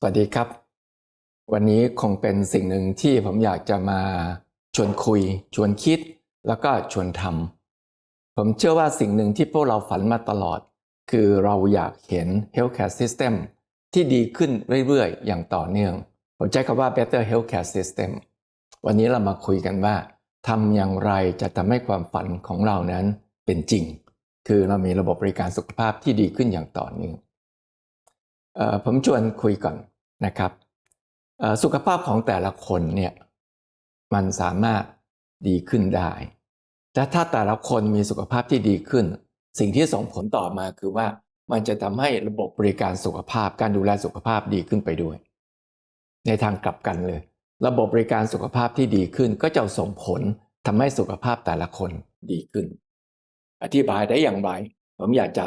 สวัสดีครับ วันนี้คงเป็นสิ่งหนึ่งที่ผมอยากจะมาชวนคุย ชวนคิด แล้วก็ชวนทำผมเชื่อว่าสิ่งหนึ่งที่พวกเราฝันมาตลอด คือเราอยากเห็น healthcare system ที่ดีขึ้นเรื่อยๆ อย่างต่อเนื่อง ผมใช้คำว่า better healthcare system วันนี้เรามาคุยกันว่าทำอย่างไรจะทำให้ความฝันของเรานั้นเป็นจริง คือเรามีระบบบริการสุขภาพที่ดีขึ้นอย่างต่อเนื่อง ผมชวนคุยก่อนนะครับสุขภาพของแต่ละคนเนี่ยมันสามารถดีขึ้นได้แต่ถ้าแต่ละคนมีสุขภาพที่ดีขึ้น สิ่งที่ส่งผลต่อมาคือว่ามันจะทำให้ระบบบริการสุขภาพการดูแลสุขภาพดีขึ้นไปด้วย ในทางกลับกันเลย ระบบบริการสุขภาพที่ดีขึ้นก็จะส่งผลทำให้สุขภาพแต่ละคนดีขึ้น อธิบายได้อย่างไร ผมอยากจะ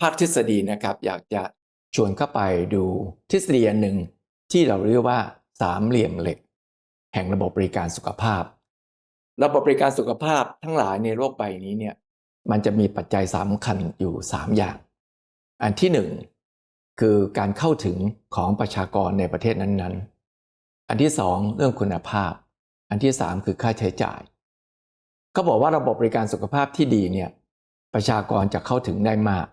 ภาคทฤษฎีนะครับ อยากจะ ชวนเข้าไปดูทฤษฎีอันหนึ่งที่เราเรียกว่าสามเหลี่ยมเหล็ก แห่งระบบบริการสุขภาพ ระบบบริการสุขภาพทั้งหลายในโลกใบนี้เนี่ยมันจะมีปัจจัยสำคัญอยู่ 3 อย่าง อันที่หนึ่งคือการเข้าถึงของประชากรในประเทศนั้นๆ อันที่สองเรื่องคุณภาพ อันที่สามคือค่าใช้จ่ายเขาบอกว่าระบบบริการสุขภาพที่ดีเนี่ยประชากรจะเข้าถึงได้มาก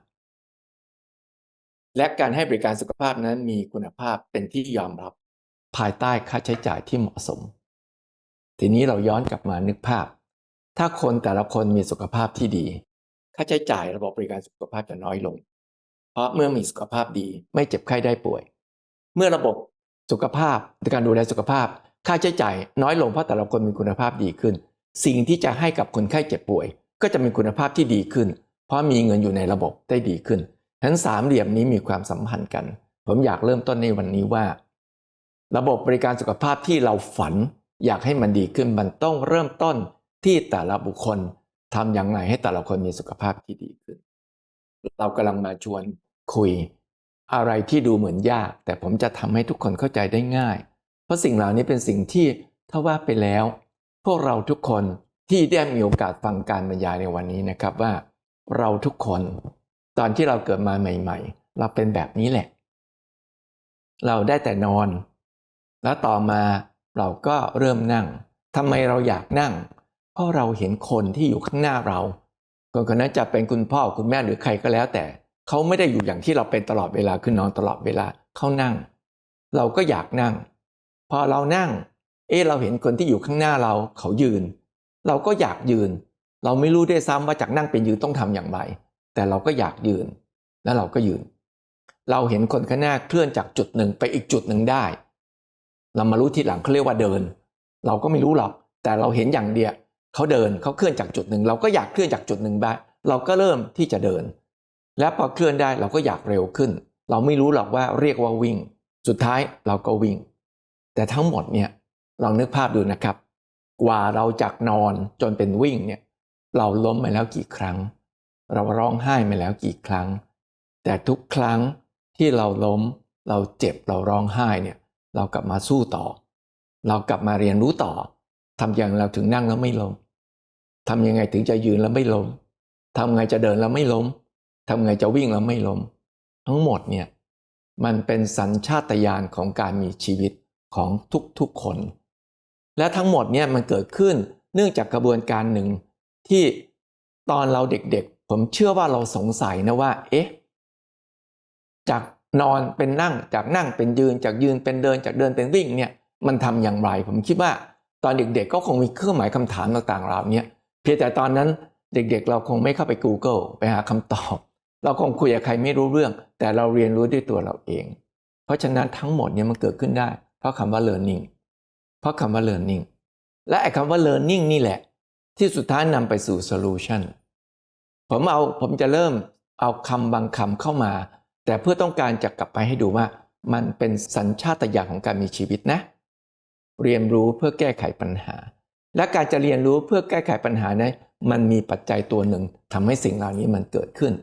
และการให้บริการสุขภาพนั้นมีคุณภาพเป็นที่ยอมรับ ภายใต้ค่าใช้จ่ายที่เหมาะสม ทีนี้เราย้อนกลับมานึกภาพ ถ้าคนแต่ละคนมีสุขภาพที่ดี ค่าใช้จ่ายระบบบริการสุขภาพจะน้อยลง เพราะเมื่อมีสุขภาพดีไม่เจ็บไข้ได้ป่วย เมื่อระบบสุขภาพการดูแลสุขภาพ ค่าใช้จ่ายน้อยลงเพราะแต่ละคนมีคุณภาพดีขึ้น สิ่งที่จะให้กับคนไข้เจ็บป่วย ก็จะมีคุณภาพที่ดีขึ้น เพราะมีเงินอยู่ในระบบได้ดีขึ้น ทั้งสามเหลี่ยมนี้มีความสัมพันธ์กัน ผมอยากเริ่มต้นในวันนี้ว่า ระบบบริการสุขภาพที่เราฝัน อยากให้มันดีขึ้นมันต้องเริ่มต้นที่แต่ละบุคคลทำอย่างไรให้แต่ละคนมีสุขภาพที่ดีขึ้น เรากำลังมาชวนคุย อะไรที่ดูเหมือนยาก แต่ผมจะทำให้ทุกคนเข้าใจได้ง่าย เพราะสิ่งเหล่านี้เป็นสิ่งที่ถ้าว่าไปแล้ว พวกเราทุกคนที่ได้มีโอกาสฟังการบรรยายในวันนี้นะครับว่า เราทุกคน ตอนที่เราเกิดมาใหม่ ๆ เราเป็นแบบนี้แหละ เราได้แต่นอน แล้วต่อมาเราก็เริ่มนั่งทำไมเราอยากนั่ง เพราะเราเห็นคนที่อยู่ข้างหน้าเราคนคนนั้นจะเป็นคุณพ่อคุณแม่หรือใครก็แล้ว แต่เขาไม่ได้อยู่อย่างที่เราเป็นตลอดเวลาคือนอนตลอดเวลาเขานั่ง เราก็อยากนั่ง พอเรานั่ง เอ๊ะเราเห็นคนที่อยู่ข้างหน้าเราเขายืน เราก็อยากยืน เราไม่รู้ด้วยซ้ำว่าจากนั่งเป็นยืนต้องทำอย่างไร แต่เราก็อยากยืน แล้วเราก็ยืน เราเห็นคนข้างหน้าเคลื่อนจากจุดหนึ่งไปอีกจุดหนึ่งได้ เรามารู้ทีหลังเขาเรียกว่าเดิน เราก็ไม่รู้หรอก แต่เราเห็นอย่างเดียวเขาเดินเขาเคลื่อนจากจุดหนึ่ง เราก็อยากเคลื่อนจากจุดหนึ่งได้เราก็เริ่มที่จะเดิน และพอเคลื่อนได้เราก็อยากเร็วขึ้น เราไม่รู้หรอกว่าเรียกว่าวิ่ง สุดท้ายเราก็วิ่ง แต่ทั้งหมดเนี่ยลองนึกภาพดูนะครับ กว่าเราจากนอนจนเป็นวิ่งเนี่ยเราล้มมาแล้วกี่ครั้ง เราร้องไห้มาแล้วกี่ครั้ง แต่ทุกครั้งที่เราล้ม เราเจ็บเราร้องไห้เนี่ย เรากลับมาสู้ต่อ เรากลับมาเรียนรู้ต่อทำอย่างเราถึงนั่งแล้วไม่ล้มทำยังไงถึงจะยืนแล้วไม่ล้มทำไงจะเดินแล้วไม่ล้มทำไงจะวิ่งแล้วไม่ล้ม ทั้งหมดเนี่ยมันเป็นสัญชาตญาณของการมีชีวิตของทุกๆคน และทั้งหมดเนี่ยมันเกิดขึ้นเนื่องจากกระบวนการหนึ่งที่ตอนเราเด็กๆ ผมเชื่อว่าเราสงสัยนะว่า เอ๊ะ จากนอนเป็นนั่ง จากนั่งเป็นยืน จากยืนเป็นเดิน จากเดินเป็นวิ่งเนี่ย มันทำอย่างไร ผมคิดว่าตอนเด็กๆ ก็คงมีเครื่องหมายคำถามต่างๆเหล่านี้เพียงแต่ตอนนั้นเด็กๆ เราคงไม่เข้าไป Google ไปหาคำตอบ เราคงคุยกับใครไม่รู้เรื่อง แต่เราเรียนรู้ด้วยตัวเราเอง เพราะฉะนั้นทั้งหมดเนี่ยมันเกิดขึ้นได้ เพราะคำว่า learning เพราะคำว่า learning และไอ้คำว่า learning นี่แหละ ที่สุดท้ายนำไปสู่ solution ผมเอาผมจะเริ่มเอาคำบางคำเข้ามา แต่เพื่อต้องการจะกลับไปให้ดูว่า มันเป็นสัญชาตญาณของการมีชีวิตนะ เรียนรู้เพื่อแก้ไขปัญหา และการจะเรียนรู้เพื่อแก้ไขปัญหานั้นมันมีปัจจัยตัวหนึ่งทำให้สิ่งเหล่านี้มันเกิดขึ้น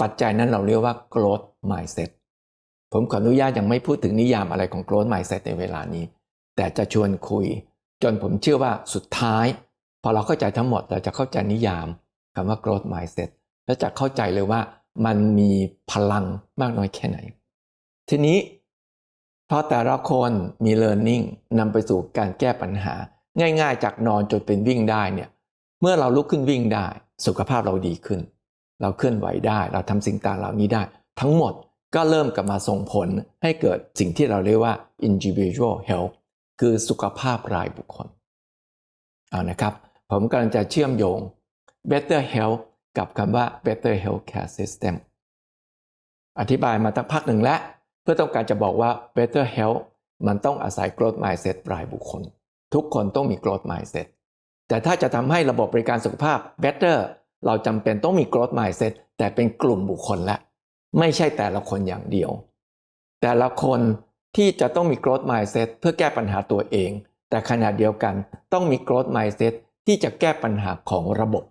ปัจจัยนั้นเราเรียกว่า growth mindset ผมขออนุญาตยังไม่พูดถึงนิยามอะไรของ growth mindset ในเวลานี้ แต่จะชวนคุย จนผมเชื่อว่าสุดท้าย พอเราเข้าใจทั้งหมดเราจะเข้าใจนิยาม คำว่า growth mindset และจะเข้าใจเลยว่ามันมีพลังมากน้อยแค่ไหน ทีนี้เพราะแต่ละคนมี learning นำไปสู่การแก้ปัญหา ง่ายๆ จากนอนจนเป็นวิ่งได้เนี่ยเมื่อเราลุกขึ้นวิ่งได้ สุขภาพเราดีขึ้น เราเคลื่อนไหวได้ เราทำสิ่งต่างเหล่านี้ได้ ทั้งหมดก็เริ่มกลับมาส่งผลให้เกิดสิ่งที่เราเรียกว่า individual health คือสุขภาพรายบุคคลเอานะครับ ผมกำลังจะเชื่อมโยง better health กับคำว่า better healthcare system อธิบายมาตั้งพักหนึ่งแล้ว เพื่อต้องการจะบอกว่า better health มันต้องอาศัย growth mindset รายบุคคล ทุกคนต้องมี growth mindset แต่ถ้าจะทำให้ระบบบริการสุขภาพ better เราจำเป็นต้องมี growth mindset แต่เป็นกลุ่มบุคคลและ ไม่ใช่แต่ละคนอย่างเดียว แต่ละคนที่จะต้องมี growth mindset เพื่อแก้ปัญหาตัวเอง แต่ขณะเดียวกันต้องมี growth mindset ที่จะแก้ปัญหาของระบบ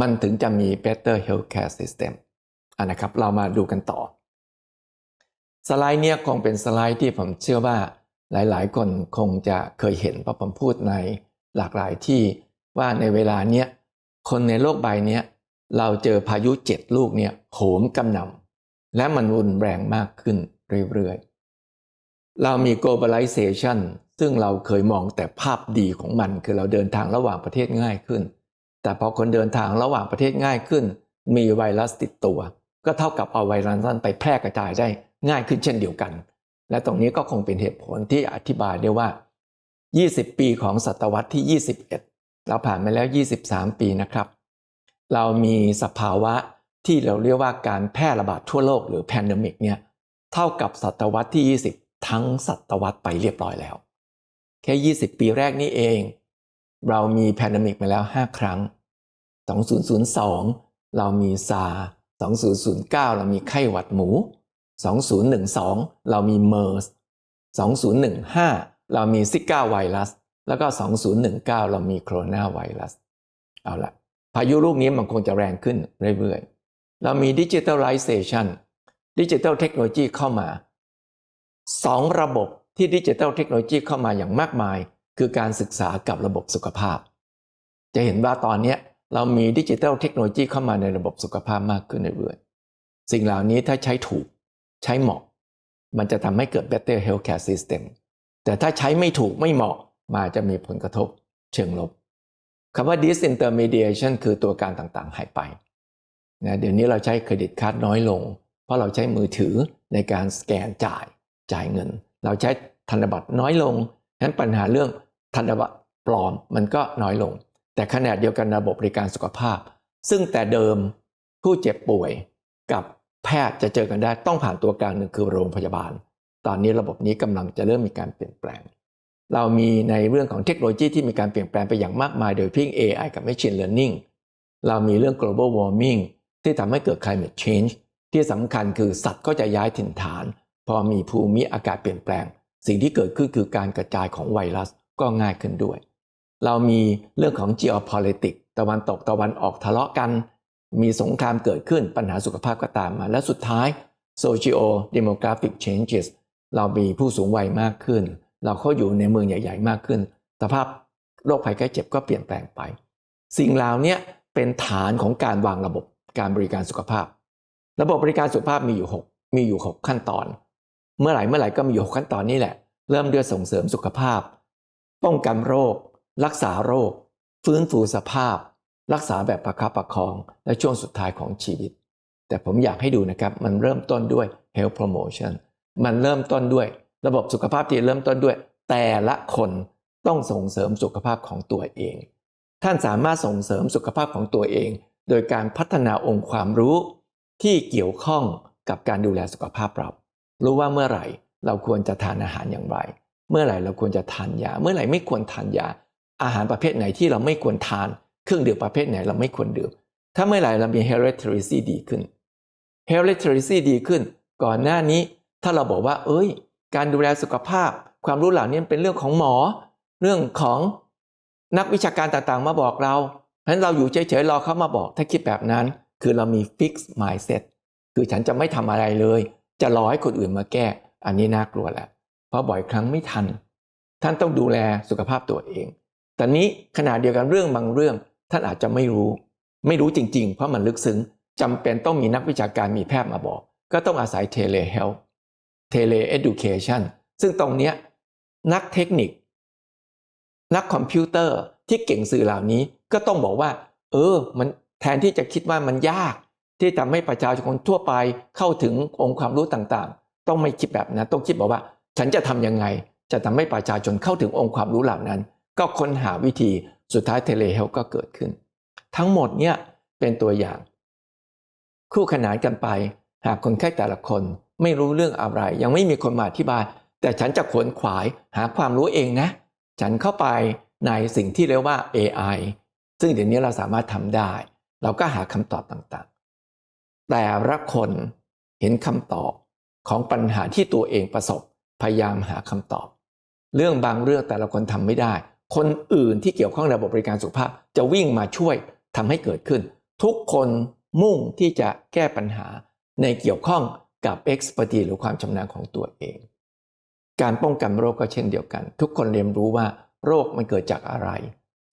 มันถึงจะมี better healthcare system อะนะครับ เรามาดูกันต่อ สไลด์เนี้ยคงเป็นสไลด์ที่ผมเชื่อว่าหลายๆ คนคงจะเคยเห็นเพราะผมพูดในหลากหลายที่ว่าในเวลาเนี้ยคนในโลกใบเนี้ยเราเจอพายุเจ็ดลูกเนี่ยโหมกำนำและมันรุนแรงมากขึ้นเรื่อยๆ เรามี globalization ซึ่งเราเคยมองแต่ภาพดีของมัน คือเราเดินทางระหว่างประเทศง่ายขึ้น แต่พอคนเดินทางระหว่างประเทศง่ายขึ้น มีไวรัสติดตัว ก็เท่ากับเอาไวรัสนั้นไปแพร่กระจายได้ง่ายขึ้นเช่นเดียวกัน และตรงนี้ก็คงเป็นเหตุผลที่อธิบายได้ว่า 20 ปีของศตวรรษที่ 21 เราผ่านมาแล้ว 23 ปีนะครับ เรามีสภาวะที่เราเรียกว่าการแพร่ระบาดทั่วโลกหรือแพนดมิกเนี่ยเท่ากับศตวรรษที่ 20 ทั้งศตวรรษไปเรียบร้อยแล้ว แค่ 20 ปีแรกนี้เอง เรามีแพนดมิกมาแล้ว 5 ครั้ง 2002 เรามีซา2009 เรามีไข้หวัดหมู 2012 เรามีเมอร์ส2015 เรามีซิก้าไวรัส แล้วก็ 2019 เรามีโคโรนาไวรัส เอาละพายุลูกนี้มันคงจะแรงขึ้นเรื่อยๆ เรามีดิจิทัลไลเซชันดิจิทัลเทคโนโลยีเข้ามาสองระบบที่ดิจิทัลเทคโนโลยีเข้ามาอย่างมากมาย คือการศึกษากับระบบสุขภาพ จะเห็นว่าตอนนี้เรามีดิจิทัลเทคโนโลยีเข้ามาในระบบสุขภาพมากขึ้นเรื่อยๆสิ่งเหล่านี้ถ้าใช้ถูกใช้เหมาะ มันจะทำให้เกิด better healthcare system แต่ถ้าใช้ไม่ถูกไม่เหมาะมาจะมีผลกระทบเชิงลบคำว่า disintermediation คือตัวการต่างๆ หายไปนะเดี๋ยวนี้เราใช้เครดิตการ์ดน้อยลง เพราะเราใช้มือถือในการสแกนจ่ายจ่ายเงิน เราใช้ธนบัตรน้อยลงฉะนั้นปัญหาเรื่อง ธนบัตรปลอมมันก็น้อยลง แต่ขณะเดียวกันระบบบริการสุขภาพ ซึ่งแต่เดิมผู้เจ็บป่วยกับแพทย์จะเจอกันได้ต้องผ่านตัวกลางหนึ่งคือโรงพยาบาล ตอนนี้ระบบนี้กำลังจะเริ่มมีการเปลี่ยนแปลง เรามีในเรื่องของเทคโนโลยีที่มีการเปลี่ยนแปลงไปอย่างมากมาย โดยพิง AI กับ Machine Learning เรามีเรื่อง global warming ที่ทำให้เกิด climate change ที่สำคัญคือสัตว์ก็จะย้ายถิ่นฐาน พอมีภูมิอากาศเปลี่ยนแปลง สิ่งที่เกิดขึ้นคือการกระจายของไวรัส ก็ง่ายขึ้นด้วย เรามีเรื่องของ geopolitics ตะวันตกตะวันออกทะเลาะกัน มีสงครามเกิดขึ้นปัญหาสุขภาพก็ตามมา และสุดท้าย socio demographic changes เรามีผู้สูงวัยมากขึ้น เราเข้าอยู่ในเมืองใหญ่ ๆ มากขึ้น สภาพโรคภัยไข้เจ็บก็เปลี่ยนแปลงไป สิ่งเหล่านี้เป็นฐานของการวางระบบการบริการสุขภาพ ระบบบริการสุขภาพมีอยู่ 6 มีอยู่ 6 ขั้นตอน เมื่อไหร่เมื่อไหร่ก็มีอยู่ 6 ขั้นตอนนี้แหละ เริ่มด้วยส่งเสริมสุขภาพ ป้องกันโรค รักษาโรค ฟื้นฟูสภาพ รักษาแบบประคับประคองและช่วงสุดท้ายของชีวิต แต่ผมอยากให้ดูนะครับมันเริ่มต้นด้วย health promotion มันเริ่มต้นด้วยระบบสุขภาพที่เริ่มต้นด้วย แต่ละคนต้องส่งเสริมสุขภาพของตัวเอง ท่านสามารถส่งเสริมสุขภาพของตัวเอง โดยการพัฒนาองค์ความรู้ ที่เกี่ยวข้องกับการดูแลสุขภาพเรา รู้ว่าเมื่อไหร่เราควรจะทานอาหารอย่างไร เมื่อไหร่เราควรจะทานยา เมื่อไหร่ไม่ควรทานยา อาหารประเภทไหนที่เราไม่ควรทาน เครื่องดื่มประเภทไหนเราไม่ควรดื่ม ถ้าเมื่อไหร่เรามี hereditary ดีขึ้น hereditary ดีขึ้น ก่อนหน้านี้ ถ้าเราบอกว่า เอ้ย การดูแลสุขภาพ ความรู้เหล่านี้เป็นเรื่องของหมอ เรื่องของนักวิชาการต่างๆ มาบอกเราเพราะฉะนั้นเราอยู่เฉยๆรอเขามาบอก ถ้าคิดแบบนั้น คือเรามี fixed mindset คือฉันจะไม่ทำอะไรเลย จะรอให้คนอื่นมาแก้ อันนี้น่ากลัวแหละ เพราะบ่อยครั้งไม่ทัน ท่านต้องดูแลสุขภาพตัวเอง แต่นี้ขณะเดียวกันเรื่องบางเรื่อง ท่านอาจจะไม่รู้ ไม่รู้จริง ๆ เพราะมันลึกซึ้งจำเป็นต้องมีนักวิชาการมีแพทย์มาบอก ก็ต้องอาศัยเทเลเฮล tele education ซึ่งตรงเนี้ยนักเทคนิค นักคอมพิวเตอร์ที่เก่งสื่อเหล่านี้ก็ต้องบอกว่า เออ มันแทนที่จะคิดว่ามันยาก ที่ทำให้ประชาชนทั่วไปเข้าถึงองค์ความรู้ต่างๆ ต้องไม่คิดแบบนั้นต้องคิดบอกว่า ฉันจะทำยังไงจะทำให้ประชาชนเข้าถึงองค์ความรู้เหล่านั้น ก็ค้นหาวิธีสุดท้ายเทเลเฮลก็เกิดขึ้น ทั้งหมดเนี่ยเป็นตัวอย่าง คู่ขนานกันไป หากคนไข้แต่ละคนไม่รู้เรื่องอะไร ยังไม่มีคนมาอธิบาย แต่ฉันจะขวนขวายหาความรู้เองนะ ฉันเข้าไปในสิ่งที่เรียกว่า AI ซึ่งเดี๋ยวนี้เราสามารถทำได้ เราก็หาคำตอบต่างๆ แต่ละคนเห็นคำตอบของปัญหาที่ตัวเองประสบ พยายามหาคำตอบ เรื่องบางเรื่องแต่ละคนทำไม่ได้ คนอื่นที่เกี่ยวข้องระบบบริการสุขภาพ จะวิ่งมาช่วยทำให้เกิดขึ้น ทุกคนมุ่งที่จะแก้ปัญหาในเกี่ยวข้องกับ expertise หรือความชำนาญของตัวเอง การป้องกันโรคก็เช่นเดียวกัน ทุกคนเรียนรู้ว่าโรคมันเกิดจากอะไร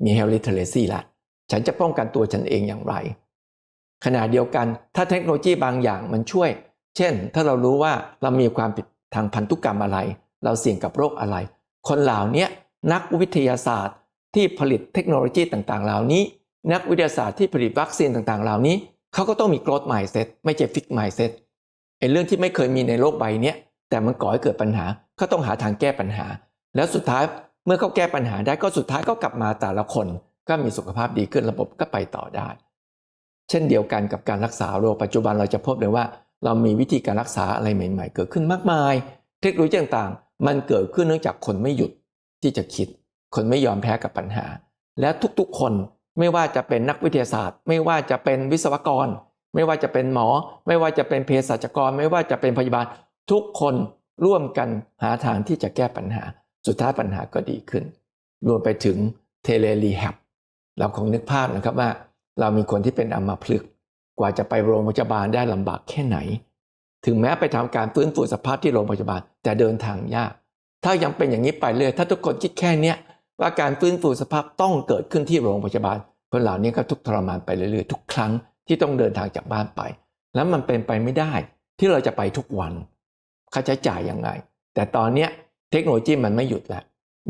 มี health literacy ละฉันจะป้องกันตัวฉันเองอย่างไร ขณะเดียวกันถ้าเทคโนโลยีบางอย่างมันช่วย เช่น ถ้าเรารู้ว่าเรามีความผิด ทางพันธุกรรมอะไร เราเสี่ยงกับโรคอะไร คนเหล่านี้นักวิทยาศาสตร์ที่ผลิตเทคโนโลยีต่างๆ เหล่านี้ นักวิทยาศาสตร์ที่ผลิตวัคซีนต่างๆ เหล่านี้เขาก็ต้องมี growth mindset ไม่ใช่ fix mindset ไอ้เรื่องที่ไม่เคยมีในโลกใบนี้แต่มันก่อให้เกิดปัญหาเขาต้องหาทางแก้ปัญหา แล้วสุดท้ายเมื่อเขาแก้ปัญหาได้ก็สุดท้ายก็กลับมาแต่ละคน ก็มีสุขภาพดีขึ้นระบบก็ไปต่อได้ เช่นเดียวกันกับการรักษาโรคปัจจุบันเราจะพบเลยว่า เรามีวิธีการรักษาอะไรใหม่ ๆ เกิดขึ้นมากมาย เทคโนโลยีต่างๆ มันเกิดขึ้นเนื่องจากคนไม่หยุดที่จะคิด คนไม่ยอมแพ้กับปัญหา และทุกๆ คนไม่ว่าจะเป็นนักวิทยาศาสตร์ ไม่ว่าจะเป็นวิศวกร ไม่ว่าจะเป็นหมอ ไม่ว่าจะเป็นเภสัชกร ไม่ว่าจะเป็นพยาบาล ทุกคนร่วมกันหาทางที่จะแก้ปัญหา สุดท้ายปัญหาก็ดีขึ้น รวมไปถึงเทเลรีแฮบเราคงนึกภาพนะครับว่า เรามีคนที่เป็นอัมพฤกษ์ กว่าจะไปโรงพยาบาลได้ลำบากแค่ไหน ถึงแม้ไปทำการฟื้นฟูสภาพที่โรงพยาบาลแต่เดินทางยาก ถ้ายังเป็นอย่างนี้ไปเลยถ้าทุกคนคิดแค่เนี้ยว่าการฟื้นฟูสภาพต้องเกิดขึ้นที่โรงพยาบาลคนเหล่านี้ก็ทุกทรมานไปเรื่อยๆ ทุกครั้งที่ต้องเดินทางจากบ้านไป แล้วมันเป็นไปไม่ได้ที่เราจะไปทุกวัน ค่าใช้จ่ายยังไง แต่ตอนเนี้ยเทคโนโลยีมันไม่หยุดแล้ว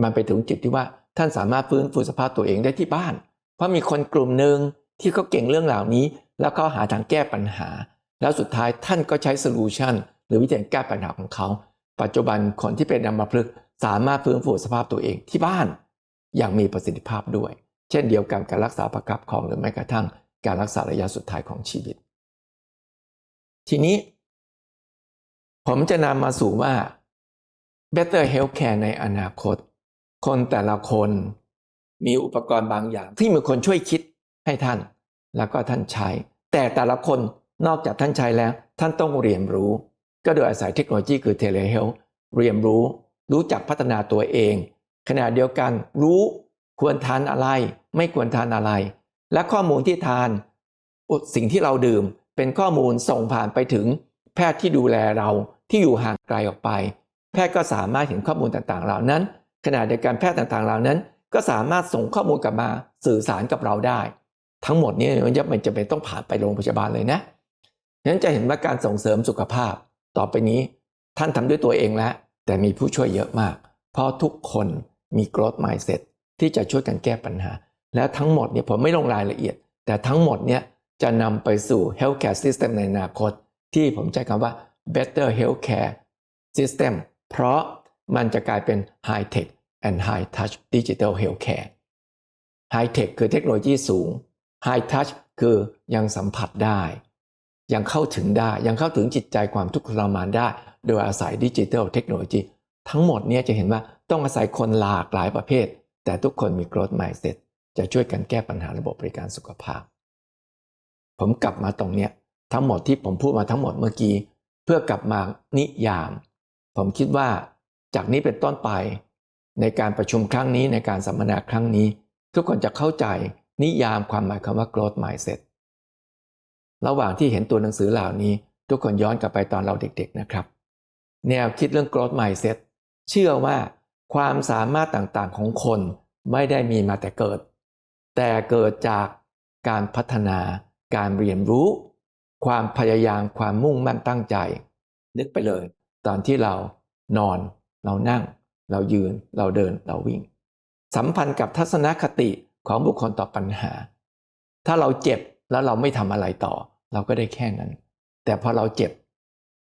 มันไปถึงจุดที่ว่าท่านสามารถฟื้นฟูสภาพตัวเองได้ที่บ้าน เพราะมีคนกลุ่มหนึ่งที่เขาเก่งเรื่องเหล่านี้ แล้วก็หาทางแก้ปัญหา แล้วสุดท้ายท่านก็ใช้โซลูชันหรือวิธีการแก้ปัญหาของเขา ปัจจุบันคนที่เป็นอัมพฤกษ์สามารถฟื้นฟูสภาพตัวเองที่บ้าน อย่างมีประสิทธิภาพด้วย เช่นเดียวกันการรักษาประคับของหรือแม้กระทั่ง การรักษาระยะสุดท้ายของชีวิต ทีนี้ ผมจะนำมาสู่ว่า better healthcare ในอนาคต คนแต่ละคนมีอุปกรณ์บางอย่างที่มีคนช่วยคิดให้ท่าน แล้วก็ท่านใช้ แต่แต่ละคนนอกจากท่านใช้แล้ว ท่านต้องเรียนรู้ ก็โดยอาศัยเทคโนโลยีคือ telehealth เรียนรู้ รู้จักพัฒนาตัวเอง ขณะเดียวกันรู้ควรทานอะไร ไม่ควรทานอะไร และข้อมูลที่ทานสิ่งที่เราดื่มเป็นข้อมูลส่งผ่านไปถึง แพทย์ที่ดูแลเราที่อยู่ห่างไกลออกไป แพทย์ก็สามารถเห็นข้อมูลต่างๆ เหล่านั้นขณะเดียวกันแพทย์ต่างๆ เหล่านั้น ก็สามารถส่งข้อมูลกลับมาสื่อสารกับเราได้ ทั้งหมดนี้มันจะไม่จำเป็นต้องผ่านไปโรงพยาบาลเลยนะนั้นจะเห็นว่าการส่งเสริมสุขภาพ ต่อไปนี้ท่านทำด้วยตัวเองแล้ว แต่มีผู้ช่วยเยอะมาก เพราะทุกคนมี growth mindset ที่จะช่วยกันแก้ปัญหา และทั้งหมดเนี่ยผมไม่ลงรายละเอียด แต่ทั้งหมดเนี่ยจะนำไปสู่ healthcare system ในอนาคต ที่ผมใช้คำว่า better healthcare system เพราะมันจะกลายเป็น high tech and high touch digital healthcare high tech คือเทคโนโลยีสูง high touch คือยังสัมผัสได้ ยังเข้าถึงได้ ยังเข้าถึงจิตใจความทุกข์ทรมานได้ โดยอาศัยดิจิทัลเทคโนโลยี ทั้งหมดเนี่ยจะเห็นว่าต้องอาศัยคนหลากหลายประเภท แต่ทุกคนมี growth mindset จะช่วยกันแก้ปัญหาระบบบริการสุขภาพ ผมกลับมาตรงเนี้ยทั้งหมดที่ผมพูดมาทั้งหมดเมื่อกี้ เพื่อกลับมานิยาม ผมคิดว่าจากนี้เป็นต้นไป ในการประชุมครั้งนี้ในการสัมมนาครั้งนี้ ทุกคนจะเข้าใจ นิยามความหมายคำว่า growth mindset ระหว่างที่เห็นตัวหนังสือเหล่านี้ ทุกคนย้อนกลับไปตอนเราเด็กๆนะครับ แนวคิดเรื่อง growth mindset เชื่อว่าความสามารถต่างๆของคนไม่ได้มีมาแต่เกิด แต่เกิดจากการพัฒนา การเรียนรู้ ความพยายามความมุ่งมั่นตั้งใจ นึกไปเลย ตอนที่เรานอน เรานั่ง เรายืน เราเดินเราวิ่ง สัมพันธ์กับทัศนคติ ของบุคคลต่อปัญหา ถ้าเราเจ็บแล้วเราไม่ทำอะไรต่อ เราก็ได้แค่นั้น แต่พอเราเจ็บ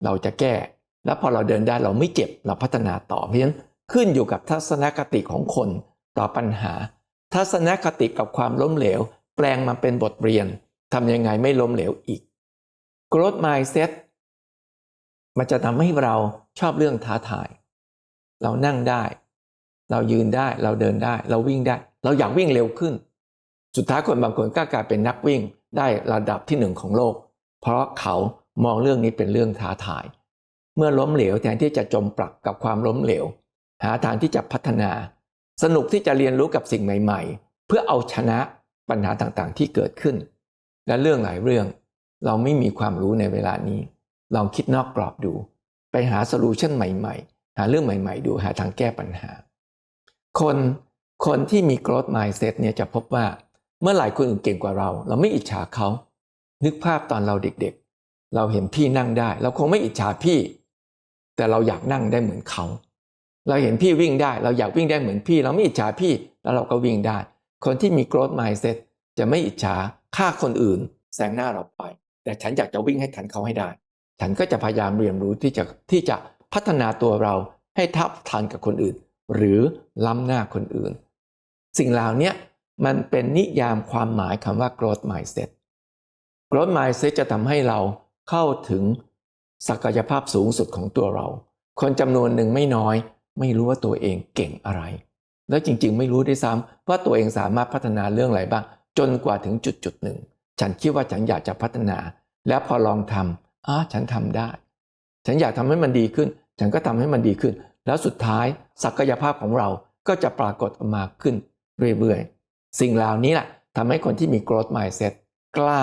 เราจะแก้ แล้วพอเราเดินได้เราไม่เจ็บเราพัฒนาต่อเพราะฉะนั้นขึ้นอยู่กับทัศนคติของคนต่อปัญหา ทัศนคติกับความล้มเหลว แปลงมาเป็นบทเรียนทำยังไงไม่ล้มเหลวอีก growth mindset มันจะทำให้เราชอบเรื่องท้าทาย เรานั่งได้ เรายืนได้ เราเดินได้ เราวิ่งได้ เราอยากวิ่งเร็วขึ้น สุดท้ายคนบางคนก็กลายเป็นนักวิ่งได้ระดับที่หนึ่งของโลก เพราะเขามองเรื่องนี้เป็นเรื่องท้าทาย เมื่อล้มเหลวแทนที่จะจมปลักกับความล้มเหลว หาทางที่จะพัฒนา สนุกที่จะเรียนรู้กับสิ่งใหม่ ๆ เพื่อเอาชนะปัญหาต่างๆ ที่เกิดขึ้น และเรื่องหลายเรื่อง เราไม่มีความรู้ในเวลานี้ ลองคิดนอกกรอบดู ไปหาโซลูชันใหม่ ๆ หาเรื่องใหม่ ๆ ดูหาทางแก้ปัญหา คน คนที่มี growth mindset เนี่ยจะพบว่าเมื่อหลายคนอื่นเก่งกว่าเรา เราไม่อิจฉาเขา นึกภาพตอนเราเด็กๆ เราเห็นพี่นั่งได้ เราคงไม่อิจฉาพี่ แต่เราอยากนั่งได้เหมือนเขา เราเห็นพี่วิ่งได้ เราอยากวิ่งได้เหมือนพี่ เราไม่อิจฉาพี่แล้วเราก็วิ่งได้ คนที่มี growth mindset จะไม่อิจฉาฆ่าคนอื่นแซงหน้าเราไป แต่ฉันอยากจะวิ่งให้ทันเขาให้ได้ ฉันก็จะพยายามเรียนรู้ที่จะที่จะพัฒนาตัวเราให้ทับทันกับคนอื่น หรือล้ำหน้าคนอื่น สิ่งเหล่านี้มันเป็นนิยามความหมายคำว่า growth mindset growth mindset จะทำให้เราเข้าถึงศักยภาพสูงสุดของตัวเรา คนจำนวนหนึ่งไม่น้อย ไม่รู้ว่าตัวเองเก่งอะไร แล้วจริงๆ ไม่รู้ด้วยซ้ำว่าตัวเองสามารถพัฒนาเรื่องอะไรบ้าง จนกว่าถึงจุดจุดหนึ่ง ฉันคิดว่าฉันอยากจะพัฒนา แล้วพอลองทำอะฉันทำได้ ฉันอยากทำให้มันดีขึ้น ฉันก็ทำให้มันดีขึ้น แล้วสุดท้ายศักยภาพของเราก็จะปรากฏออกมาขึ้น เรื่อยๆ สิ่งเหล่านี้แหละทำให้คนที่มี growth mindset กล้า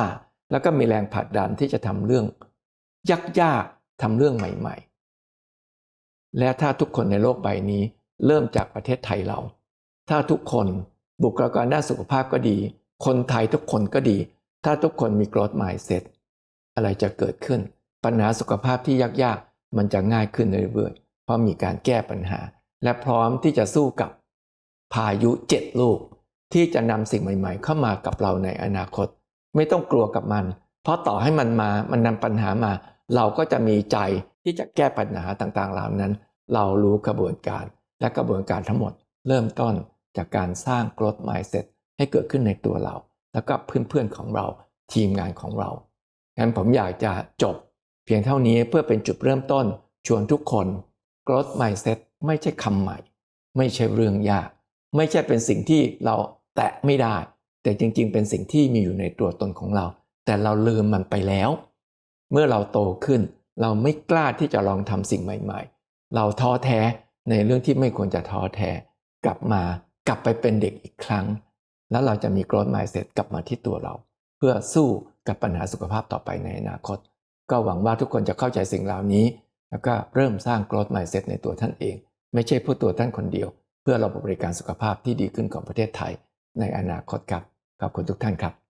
แล้วก็มีแรงผลักดันที่จะทำเรื่องยากๆทำเรื่องใหม่ ๆ และถ้าทุกคนในโลกใบนี้ เริ่มจากประเทศไทยเรา ถ้าทุกคนบุคลากรด้านสุขภาพก็ดี คนไทยทุกคนก็ดี ถ้าทุกคนมี growth mindset อะไรจะเกิดขึ้น ปัญหาสุขภาพที่ยากๆ มันจะง่ายขึ้นเรื่อยๆเพราะมีการแก้ปัญหา และพร้อมที่จะสู้กับ พายุเจ็ดลูก ที่จะนำสิ่งใหม่ๆ เข้ามากับเราในอนาคต ไม่ต้องกลัวกับมัน เพราะต่อให้มันมามันนำปัญหามา เราก็จะมีใจที่จะแก้ปัญหาต่างๆเหล่านั้น เรารู้กระบวนการและกระบวนการทั้งหมด เริ่มต้นจากการสร้าง growth mindset ให้เกิดขึ้นในตัวเรา แล้วก็เพื่อนๆของเราทีมงานของเรางั้นผมอยากจะจบ เพียงเท่านี้เพื่อเป็นจุดเริ่มต้นชวนทุกคน growth mindset ไม่ใช่คำใหม่ ไม่ใช่เรื่องยาก ไม่ใช่เป็นสิ่งที่เราแตะไม่ได้ แต่จริงๆ เป็นสิ่งที่มีอยู่ในตัวตนของเรา แต่เราลืมมันไปแล้ว เมื่อเราโตขึ้น เราไม่กล้าที่จะลองทำสิ่งใหม่ ๆ เราท้อแท้ในเรื่องที่ไม่ควรจะท้อแท้กลับมากลับไปเป็นเด็กอีกครั้ง แล้วเราจะมี growth mindset กลับมาที่ตัวเรา เพื่อสู้กับปัญหาสุขภาพต่อไปในอนาคต ก็หวังว่าทุกคนจะเข้าใจสิ่งเหล่านี้ แล้วก็เริ่มสร้าง growth mindset ในตัวท่านเอง ไม่ใช่เพื่อตัวท่านคนเดียว เพื่อระบบบริการสุขภาพที่ดีขึ้นของประเทศไทยในอนาคตครับขอบคุณทุกท่านครับ